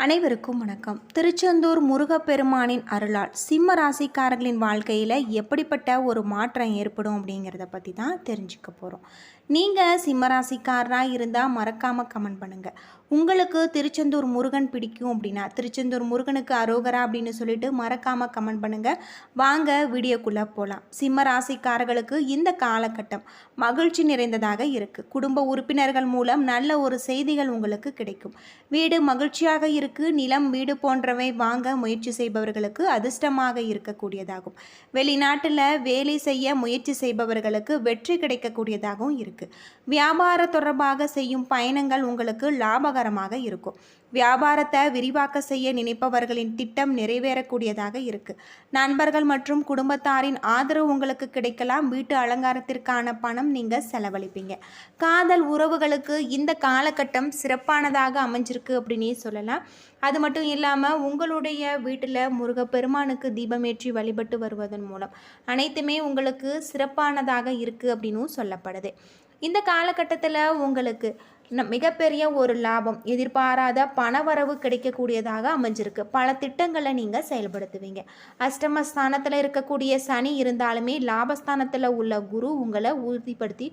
அனைவருக்கும் வணக்கம். திருச்செந்தூர் முருகப்பெருமானின் அருளால் சிம்ம ராசிக்காரர்களின் வாழ்க்கையில் எப்படிப்பட்ட ஒரு மாற்றம் ஏற்படும் அப்படிங்கிறத பற்றி தான் தெரிஞ்சுக்க போகிறோம் நீங்கள் சிம்மராசிக்காரராக இருந்தால் மறக்காமல் கமெண்ட் பண்ணுங்கள் உங்களுக்கு திருச்செந்தூர் முருகன் பிடிக்கும் அப்படின்னா திருச்செந்தூர் முருகனுக்கு அரோகரா அப்படின்னு சொல்லிட்டு மறக்காமல் கமெண்ட் பண்ணுங்கள் வாங்க வீடியோக்குள்ளே போகலாம் சிம்ம ராசிக்காரர்களுக்கு இந்த காலகட்டம் மகிழ்ச்சி நிறைந்ததாக இருக்குது குடும்ப உறுப்பினர்கள் மூலம் நல்ல ஒரு செய்திகள் உங்களுக்கு கிடைக்கும். வீடு மகிழ்ச்சியாக இருக்குது நிலம் வீடு போன்றவை வாங்க முயற்சி செய்பவர்களுக்கு அதிர்ஷ்டமாக இருக்கக்கூடியதாகும். வெளிநாட்டில் வேலை செய்ய முயற்சி செய்பவர்களுக்கு வெற்றி கிடைக்கக்கூடியதாகவும் இருக்குது வியாபார தொடர்பாக செய்யும் பயணங்கள் உங்களுக்கு லாபகரமாக இருக்கும். வியாபாரத்தை விரிவாக்க செய்ய நினைப்பவர்களின் திட்டம் நிறைவேறக்கூடியதாக இருக்குது நண்பர்கள் மற்றும் குடும்பத்தாரின் ஆதரவு உங்களுக்கு கிடைக்கலாம். வீட்டு அலங்காரத்திற்கான பணம் நீங்கள் செலவழிப்பீங்க. காதல் உறவுகளுக்கு இந்த காலகட்டம் சிறப்பானதாக அமைஞ்சிருக்கு அப்படின்னே சொல்லலாம். அது மட்டும் இல்லாமல் உங்களுடைய வீட்டில் முருகப்பெருமானுக்கு தீபமேற்றி வழிபட்டு வருவதன் மூலம் அனைத்துமே உங்களுக்கு சிறப்பானதாக இருக்குது அப்படின்னும் சொல்லப்படுது. இந்த காலகட்டத்தில் உங்களுக்கு மிகப்பெரிய ஒரு லாபம் எதிர்பாராத பணவரவு கிடைக்கக்கூடியதாக அமைஞ்சிருக்கு. பல திட்டங்களை நீங்கள் செயல்படுத்துவீங்க. அஷ்டமஸ்தானத்தில் இருக்கக்கூடிய சனி இருந்தாலுமே லாபஸ்தானத்தில் உள்ள குரு உங்களை உறுதிப்படுத்தி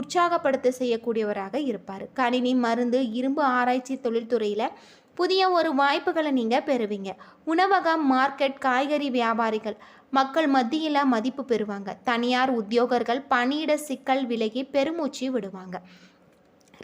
உற்சாகப்படுத்த செய்யக்கூடியவராக இருப்பார். கணினி மருந்து இரும்பு ஆராய்ச்சி தொழில்துறையில் புதிய ஒரு வாய்ப்புகளை நீங்கள் பெறுவீங்க. உணவகம் மார்க்கெட் காய்கறி வியாபாரிகள் மக்கள் மத்தியில் மதிப்பு பெறுவாங்க. தனியார் உத்தியோகர்கள் பணியிட சிக்கல் விலகி பெருமூச்சு விடுவாங்க.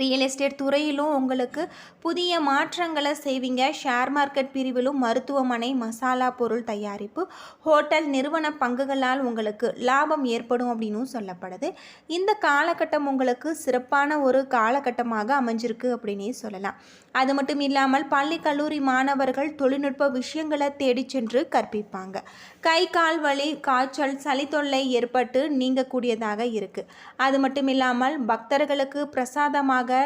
ரியல் எஸ்டேட் துறையிலும் உங்களுக்கு புதிய மாற்றங்களை செய்வீங்க. ஷேர் மார்க்கெட் பிரிவிலும் மருத்துவமனை மசாலா பொருள் தயாரிப்பு ஹோட்டல் நிறுவன பங்குகளால் உங்களுக்கு லாபம் ஏற்படும் அப்படின்னும் சொல்லப்படுது. இந்த காலகட்டம் உங்களுக்கு சிறப்பான ஒரு காலகட்டமாக அமைஞ்சிருக்கு அப்படின்னே சொல்லலாம். அது மட்டும் இல்லாமல் பள்ளி கல்லூரி மாணவர்கள் தொழில்நுட்ப விஷயங்களை தேடி சென்று கற்பிப்பாங்க. கை கால் வலி காய்ச்சல் சளி தொல்லை ஏற்பட்டு நீங்கக்கூடியதாக இருக்குது அது மட்டும் இல்லாமல் பக்தர்களுக்கு பிரசாதமாக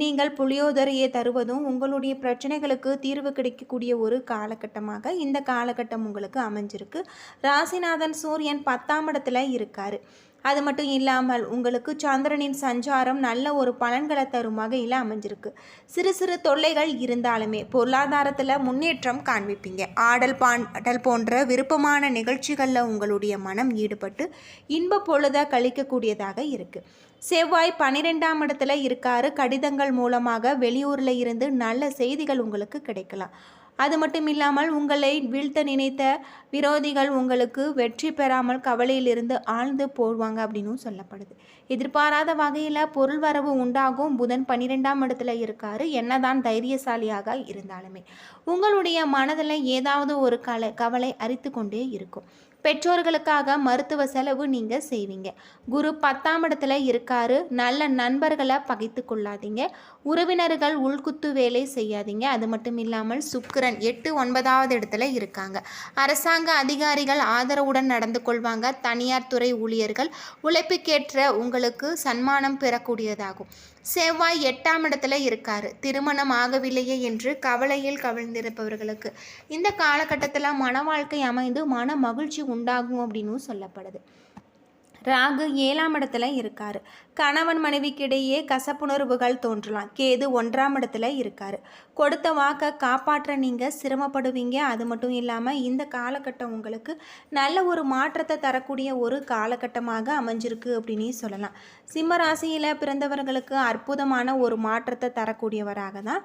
நீங்கள் புளியோதரையை தருவதும் உங்களுடைய பிரச்சனைகளுக்கு தீர்வு கிடைக்கக்கூடிய ஒரு காலகட்டமாக இந்த காலகட்டம் உங்களுக்கு அமைஞ்சிருக்கு. ராசிநாதன் சூரியன் பத்தாம் இடத்துல இருக்காரு. அது மட்டும் இல்லாமல் உங்களுக்கு சந்திரனின் சஞ்சாரம் நல்ல ஒரு பலன்களை தரும் வகையில் அமைஞ்சிருக்கு. சிறு சிறு தொல்லைகள் இருந்தாலுமே பொருளாதாரத்தில் முன்னேற்றம் காண்பிப்பீங்க. ஆடல் பாடல் போன்ற விருப்பமான நிகழ்ச்சிகளில் உங்களுடைய மனம் ஈடுபட்டு இன்ப பொழுதாக கழிக்கக்கூடியதாக இருக்குது செவ்வாய் பன்னிரெண்டாம் இடத்துல இருக்காரு. கடிதங்கள் மூலமாக வெளியூரில் இருந்து நல்ல செய்திகள் உங்களுக்கு கிடைக்கலாம். அது மட்டும் இல்லாமல் உங்களை வீழ்த்த நினைத்த விரோதிகள் உங்களுக்கு வெற்றி பெறாமல் கவலையிலிருந்து ஆழ்ந்து போடுவாங்க அப்படின்னும் சொல்லப்படுது. எதிர்பாராத வகையில் பொருள் வரவு உண்டாகும். புதன் பன்னிரெண்டாம் இடத்துல இருக்காரு. என்னதான் தைரியசாலியாக இருந்தாலுமே உங்களுடைய மனதில் ஏதாவது ஒரு கலை கவலை அரித்து கொண்டே இருக்கும். பெற்றோர்களுக்காக மருத்துவ செலவு நீங்கள் செய்வீங்க. குரு பத்தாம் இடத்துல இருக்காரு. நல்ல நண்பர்களை பகைத்து கொள்ளாதீங்க. உறவினர்கள் உள்குத்து வேலை செய்யாதீங்க. அது மட்டும் இல்லாமல் சுக்கிரன் எட்டு ஒன்பதாவது இடத்துல இருக்காங்க. அரசாங்க அதிகாரிகள் ஆதரவுடன் நடந்து கொள்வாங்க. தனியார் துறை ஊழியர்கள் உழைப்புக்கேற்ற உங்களுக்கு சன்மானம் பெறக்கூடியதாகும். செவ்வாய் எட்டாம் இடத்துல இருக்காரு. திருமணம் ஆகவில்லையே என்று கவலையில் கவிழ்ந்திருப்பவர்களுக்கு இந்த காலகட்டத்தில் மன வாழ்க்கை அமைந்து மன மகிழ்ச்சி உண்டாகும் அப்படின்னும் சொல்லப்படுது. ராகு ஏழாம் இடத்துல இருக்காரு. கணவன் மனைவிக்கிடையே கசப்புணர்வுகள் தோன்றலாம். கேது ஒன்றாம் இடத்துல இருக்காரு. கொடுத்த வாக்கை காப்பாற்ற நீங்கள் சிரமப்படுவீங்க. அது மட்டும் இல்லாமல் இந்த காலகட்டம் உங்களுக்கு நல்ல ஒரு மாற்றத்தை தரக்கூடிய ஒரு காலகட்டமாக அமைஞ்சிருக்கு அப்படின்னு சொல்லலாம். சிம்ம ராசியில் பிறந்தவர்களுக்கு அற்புதமான ஒரு மாற்றத்தை தரக்கூடியவராக தான்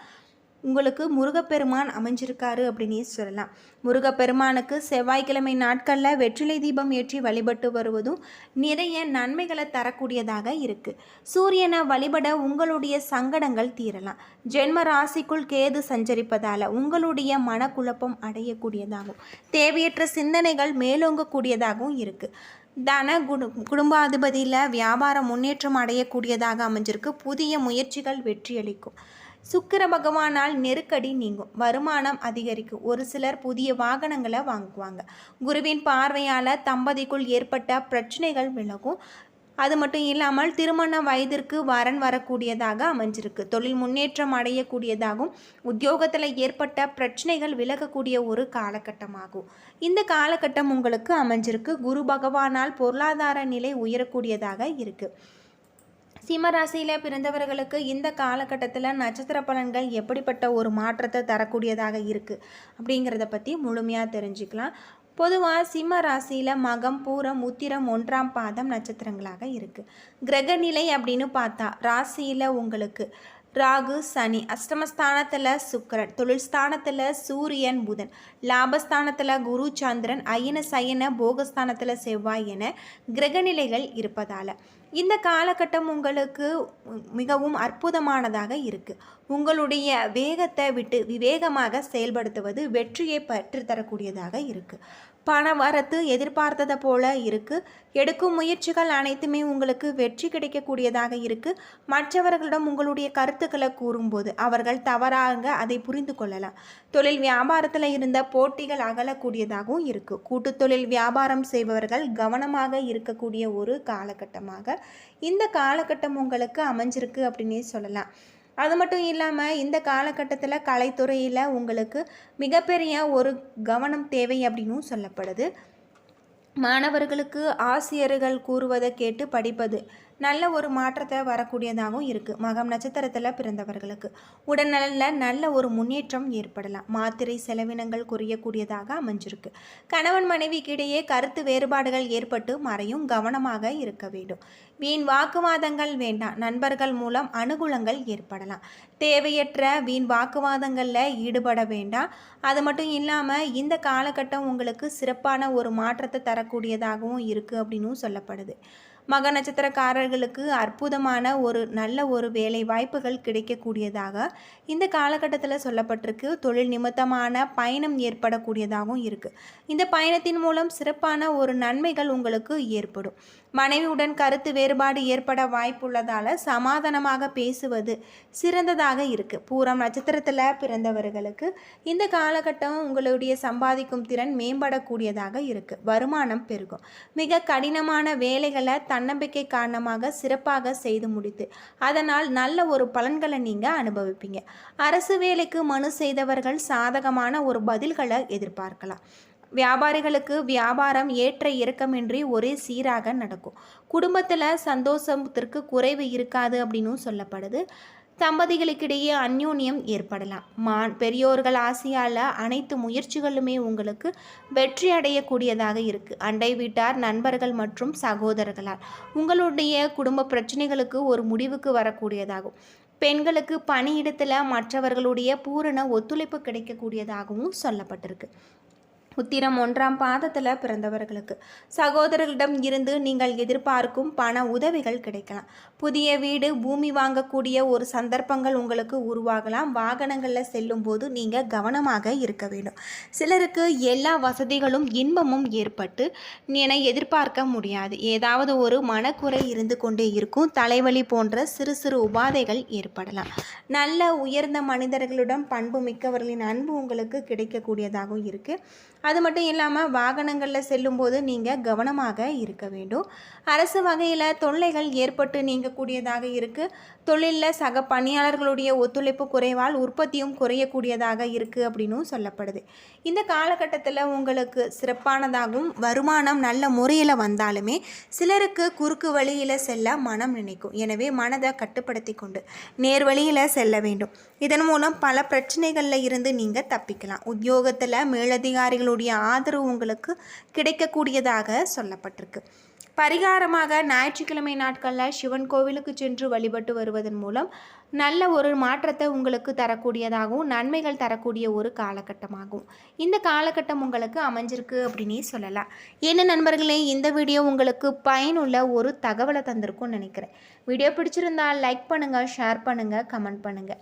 உங்களுக்கு முருகப்பெருமான் அமைஞ்சிருக்காரு அப்படின்னே சொல்லலாம். முருகப்பெருமானுக்கு செவ்வாய்க்கிழமை நாட்களில் வெற்றிலை தீபம் ஏற்றி வழிபட்டு வருவதும் நிறைய நன்மைகளை தரக்கூடியதாக இருக்குது சூரியனை வழிபட உங்களுடைய சங்கடங்கள் தீரலாம். ஜென்ம ராசிக்குள் கேது சஞ்சரிப்பதால் உங்களுடைய மனக்குழப்பம் அடையக்கூடியதாகவும் தேவையற்ற சிந்தனைகள் மேலோங்கக்கூடியதாகவும் இருக்குது தன குடு குடும்பாதிபதியில் வியாபார முன்னேற்றம் அடையக்கூடியதாக அமைஞ்சிருக்கு. புதிய முயற்சிகள் வெற்றியளிக்கும். சுக்கிர பகவானால் நெருக்கடி நீங்கும். வருமானம் அதிகரிக்கும். ஒரு சிலர் புதிய வாகனங்களை வாங்குவாங்க. குருவின் பார்வையால் தம்பதிக்குள் ஏற்பட்ட பிரச்சனைகள் விலகும். அது மட்டும் இல்லாமல் திருமண வயதிற்கு வரன் வரக்கூடியதாக அமைஞ்சிருக்கு. தொழில் முன்னேற்றம் அடையக்கூடியதாகவும் உத்தியோகத்தில் ஏற்பட்ட பிரச்சனைகள் விலகக்கூடிய ஒரு காலகட்டமாகும். இந்த காலகட்டம் உங்களுக்கு அமைஞ்சிருக்கு. குரு பகவானால் பொருளாதார நிலை உயரக்கூடியதாக இருக்குது சிம்ம ராசியில் பிறந்தவர்களுக்கு இந்த காலகட்டத்தில் நட்சத்திர பலன்கள் எப்படிப்பட்ட ஒரு மாற்றத்தை தரக்கூடியதாக இருக்குது அப்படிங்கிறத பற்றி முழுமையாக தெரிஞ்சுக்கலாம். பொதுவாக சிம்ம ராசியில் மகம் பூரம் உத்திரம் ஒன்றாம் பாதம் நட்சத்திரங்களாக இருக்குது கிரகநிலை அப்படின்னு பார்த்தா ராசியில் உங்களுக்கு ராகு சனி. அஷ்டமஸ்தானத்தில் சுக்கரன் தொழில் ஸ்தானத்தில் சூரியன் புதன். லாபஸ்தானத்தில் குரு சந்திரன் அயன சயன போகஸ்தானத்தில் செவ்வாய் என கிரகநிலைகள் இருப்பதால். இந்த காலகட்டம் உங்களுக்கு மிகவும் அற்புதமானதாக இருக்குது உங்களுடைய வேகத்தை விட்டு விவேகமாக செயல்படுத்துவது வெற்றியை பெற்றுத்தரக்கூடியதாக இருக்குது பண வரத்து எதிர்பார்த்ததை போல இருக்குது எடுக்கும் முயற்சிகள் அனைத்துமே உங்களுக்கு வெற்றி கிடைக்கக்கூடியதாக இருக்குது மற்றவர்களிடம் உங்களுடைய கருத்துக்களை கூறும்போது அவர்கள் தவறாக அதை புரிந்து கொள்ளலாம். தொழில் வியாபாரத்தில் இருந்த போட்டிகள் அகலக்கூடியதாகவும் இருக்குது கூட்டு தொழில் வியாபாரம் செய்பவர்கள் கவனமாக இருக்கக்கூடிய ஒரு காலகட்டமாக இந்த காலகட்டம் உங்களுக்கு அமைஞ்சிருக்கு அப்படின்னே சொல்லலாம். அது மட்டும் இல்லாமல் இந்த காலகட்டத்தில் கலைத்துறையில் உங்களுக்கு மிகப்பெரிய ஒரு கவனம் தேவை அப்படின்னும் சொல்லப்படுது. மாணவர்களுக்கு ஆசிரியர்கள் கூறுவதை கேட்டு படிப்பது நல்ல ஒரு மாற்றத்தை வரக்கூடியதாகவும் இருக்குது மகம் நட்சத்திரத்தில் பிறந்தவர்களுக்கு. உடல்நலில் நல்ல ஒரு முன்னேற்றம் ஏற்படலாம். மாத்திரை செலவினங்கள் குறையக்கூடியதாக அமைஞ்சிருக்கு. கணவன் மனைவிக்கிடையே கருத்து வேறுபாடுகள் ஏற்பட்டு மறையும் கவனமாக இருக்க வேண்டும். வீண் வாக்குவாதங்கள் வேண்டாம். நண்பர்கள் மூலம் அனுகூலங்கள் ஏற்படலாம். தேவையற்ற வீண் வாக்குவாதங்களில் ஈடுபட வேண்டாம். அது மட்டும் இல்லாமல் இந்த காலகட்டம் உங்களுக்கு சிறப்பான ஒரு மாற்றத்தை தரக்கூடியதாகவும் இருக்குது அப்படின்னும் சொல்லப்படுது. மக நட்சத்திரக்காரர்களுக்கு அற்புதமான ஒரு நல்ல ஒரு வேலை வாய்ப்புகள் கிடைக்கக்கூடியதாக இந்த காலகட்டத்தில் சொல்லப்பட்டிருக்கு. தொழில் நிமித்தமான பயணம் ஏற்படக்கூடியதாகவும் இருக்குது இந்த பயணத்தின் மூலம் சிறப்பான ஒரு நன்மைகள் உங்களுக்கு ஏற்படும். மனைவியுடன் கருத்து வேறுபாடு ஏற்பட வாய்ப்புள்ளதால் சமாதானமாக பேசுவது சிறந்ததாக இருக்குது பூரம் நட்சத்திரத்தில் பிறந்தவர்களுக்கு இந்த காலகட்டம் உங்களுடைய சம்பாதிக்கும் திறன் மேம்படக்கூடியதாக இருக்குது வருமானம் பெருகும். மிக கடினமான வேலைகளை தன்னம்பிக்கை காரணமாக சிறப்பாக செய்து முடித்து அதனால் நல்ல ஒரு பலன்களை நீங்கள் அனுபவிப்பீங்க. அரசு வேலைக்கு மனு செய்தவர்கள் சாதகமான ஒரு பதில்களை எதிர்பார்க்கலாம். வியாபாரிகளுக்கு வியாபாரம் ஏற்ற இறக்கமின்றி ஒரே சீராக நடக்கும். குடும்பத்தில் சந்தோஷத்திற்கு குறைவு இருக்காது அப்படின்னும் சொல்லப்படுது. தம்பதிகளுக்கிடையே அந்யோன்யம் ஏற்படலாம். மான் பெரியோர்கள் ஆசையால் அனைத்து முயற்சிகளுமே உங்களுக்கு வெற்றி அடையக்கூடியதாக இருக்குது அண்டை வீட்டார் நண்பர்கள் மற்றும் சகோதரர்களால். உங்களுடைய குடும்ப பிரச்சனைகளுக்கு ஒரு முடிவுக்கு வரக்கூடியதாகும். பெண்களுக்கு பணியிடத்தில் மற்றவர்களுடைய பூரண ஒத்துழைப்பு கிடைக்கக்கூடியதாகவும் சொல்லப்பட்டிருக்கு. உத்திரம் ஒன்றாம் பாதத்தில் பிறந்தவர்களுக்கு. சகோதரர்களிடம் இருந்து நீங்கள் எதிர்பார்க்கும் பண உதவிகள் கிடைக்கலாம். புதிய வீடு பூமி வாங்கக்கூடிய ஒரு சந்தர்ப்பங்கள் உங்களுக்கு உருவாகலாம். வாகனங்களில் செல்லும் போது நீங்கள் கவனமாக இருக்க வேண்டும். சிலருக்கு எல்லா வசதிகளும் இன்பமும் ஏற்பட்டு என எதிர்பார்க்க முடியாது. ஏதாவது ஒரு மனக்குறை இருந்து கொண்டே இருக்கும். தலைவலி போன்ற சிறு சிறு உபாதைகள் ஏற்படலாம். நல்ல உயர்ந்த மனிதர்களுடன் பண்பு மிக்கவர்களின் அன்பு உங்களுக்கு கிடைக்கக்கூடியதாகவும் இருக்குது அது மட்டும் இல்லாமல் வாகனங்களில் செல்லும்போது நீங்கள் கவனமாக இருக்க வேண்டும். அரசு வகையில் தொல்லைகள் ஏற்பட்டு நீங்கக்கூடியதாக இருக்குது தொழிலில் சக பணியாளர்களுடைய ஒத்துழைப்பு குறைவால் உற்பத்தியும் குறையக்கூடியதாக இருக்குது அப்படின்னும் சொல்லப்படுது. இந்த காலகட்டத்தில் உங்களுக்கு சிறப்பானதாகவும் வருமானம் நல்ல முறையில் வந்தாலுமே சிலருக்கு குறுக்கு வழியில் செல்ல மனம் நினைக்கும். எனவே மனதை கட்டுப்படுத்தி கொண்டு நேர் வழியில் செல்ல வேண்டும். இதன் மூலம் பல பிரச்சனைகளில் இருந்து நீங்கள் தப்பிக்கலாம். உத்தியோகத்தில் மேலதிகாரிகளுடைய ஆதரவு உங்களுக்கு கிடைக்கக்கூடியதாக சொல்லப்பட்டிருக்கு. பரிகாரமாக ஞாயிற்றுக்கிழமை நாட்களில் சிவன் கோவிலுக்கு சென்று வழிபட்டு வருவதன் மூலம் நல்ல ஒரு மாற்றத்தை உங்களுக்கு தரக்கூடியதாகவும் நன்மைகள் தரக்கூடிய ஒரு காலகட்டமாகும். இந்த காலகட்டம் உங்களுக்கு அமைஞ்சிருக்கு அப்படின்னே சொல்லலாம். என்ன நண்பர்களே இந்த வீடியோ உங்களுக்கு பயனுள்ள ஒரு தகவலை தந்திருக்கும்னு நினைக்கிறேன். வீடியோ பிடிச்சிருந்தால் லைக் பண்ணுங்கள் ஷேர் பண்ணுங்கள் கமெண்ட் பண்ணுங்கள்